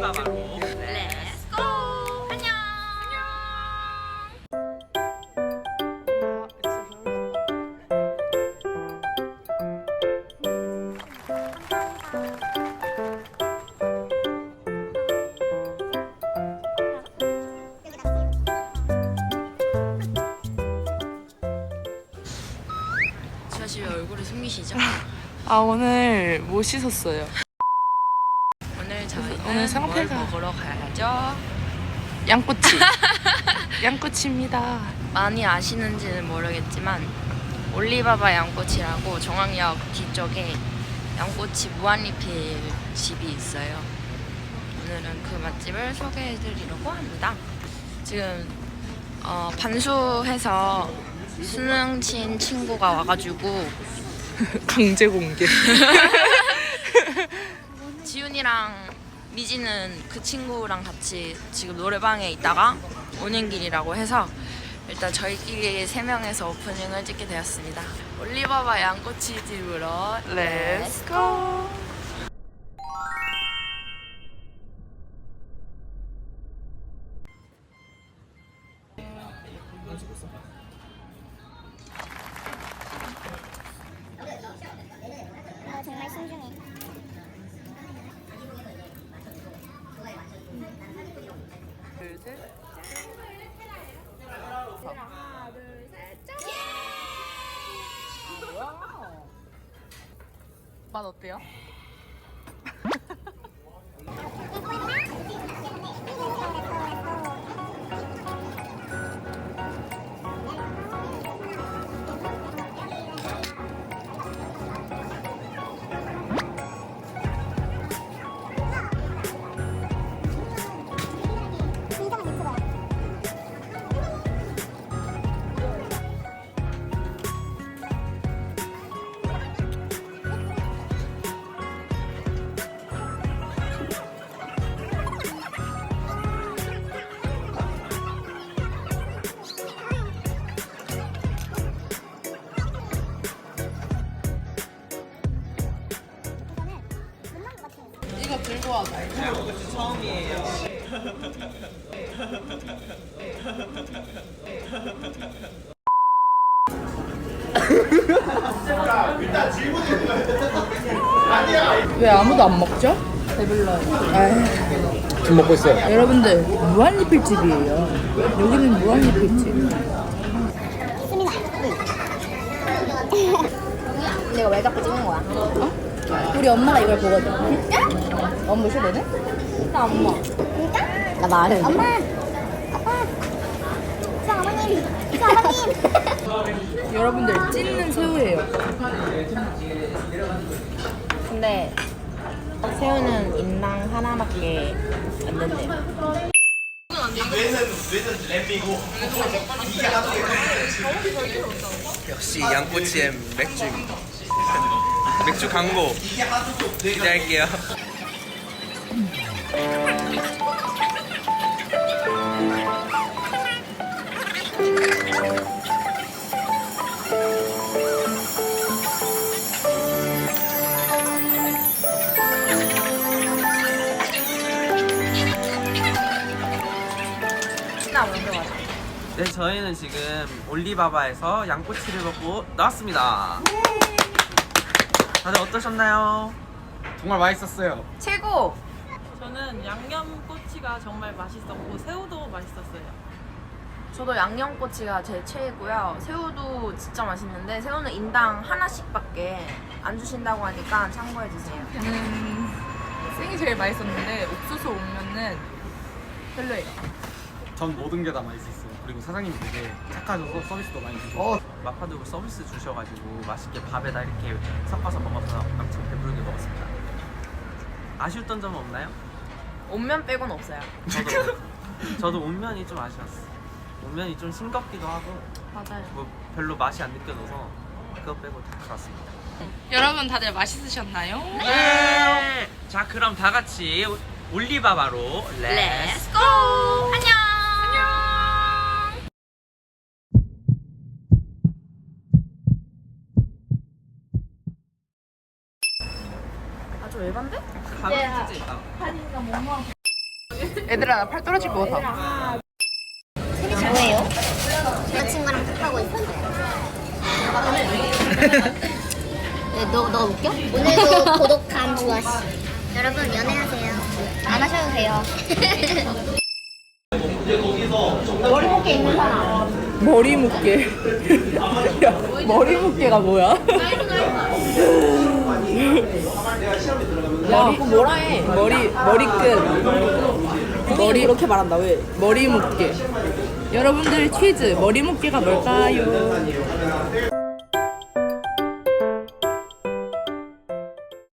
바바로 렛츠고! 안녕! 사실 얼굴을 숨기시죠? 아 오늘 못 씻었어요. 오늘 오늘 뭘 상태가- 먹으러 가야죠? 양꼬치. 양꼬치입니다. 많이 아시는지는 모르겠지만 올리바바 양꼬치라고 정왕역 뒤쪽에 양꼬치 무한리필 집이 있어요. 오늘은 그 맛집을 소개해드리려고 합니다. 지금 어, 반수해서 수능 친 친구가 와가지고 강제 공개. 지훈이랑 미지는 그 친구랑 같이 지금 노래방에 있다가 오는 길이라고 해서 일단 저희끼리 세 명에서 오프닝을 찍게 되었습니다. 올리바바 양꼬치 집으로 Let's go. 아, 정말 신중해. 맛 어때요? 들고 와봐. 왜 아무도 안 먹죠? 배불러요. 지금 먹고 있어요. 여러분들 무한리필집이에요. 여기는 무한리필집. 수민아. 내가 왜 자꾸 찍는 거야? 우리 엄마가 이걸 보거든. 진짜? 엄마 너네? 나. 진짜? 나 말해. 엄마. 아빠. 저 어머님. 여러분들 찢는 새우예요. 근데 새우는 인당 하나밖에 안 된대요. 역시 양꼬치엔 맥주. 맥주 광고 기대할게요. 나 먼저 가자. 네, 저희는 지금 올리바바에서 양꼬치를 먹고 나왔습니다. 다들 어떠셨나요? 정말 맛있었어요. 최고! 저는 양념 꼬치가 정말 맛있었고 새우도 맛있었어요. 저도 양념꼬치가 제일 최애고요. 새우도 진짜 맛있는데 새우는 인당 하나씩밖에 안 주신다고 하니까 참고해 주세요. 저는 생이 제일 맛있었는데 옥수수 오면은 별로예요. 전 모든 게 다 맛있었어요. 그리고 사장님이 되게 착하셔서 서비스도 많이 주시고. 마파두부 서비스 주셔가지고 맛있게 밥에다 이렇게 섞어서 먹어서 엄청 배부르게 먹었습니다. 아쉬웠던 점은 없나요? 온면 빼곤 없어요. 저도 저도 온면이 좀 아쉬웠어. 온면이 좀 싱겁기도 하고 맞아요. 뭐 별로 맛이 안 느껴져서 그거 빼고 다 좋았습니다. 여러분 다들 맛있으셨나요? 네. 자 그럼 다 같이 올리바바로 렛츠 렛츠고! 안녕! 안녕! 아저 에반데? 가면 진짜 있다. 얘들아 나 팔 떨어질 것 같아. 뭐예요? 여자친구랑 톡하고 있었어요. 네, 너, 너 웃겨? 오늘도 고독한 주아씨. 여러분, 연애하세요. 안 하셔도 돼요. 머리 묶여 있는 사람. 머리 묶개. 야, 머리 묶개가 뭐야? 머리 뭐라 해? 머리 머리끝 머리 그렇게 말한다 왜? 머리 묶개. 여러분들 퀴즈 머리 묶개가 뭘까요?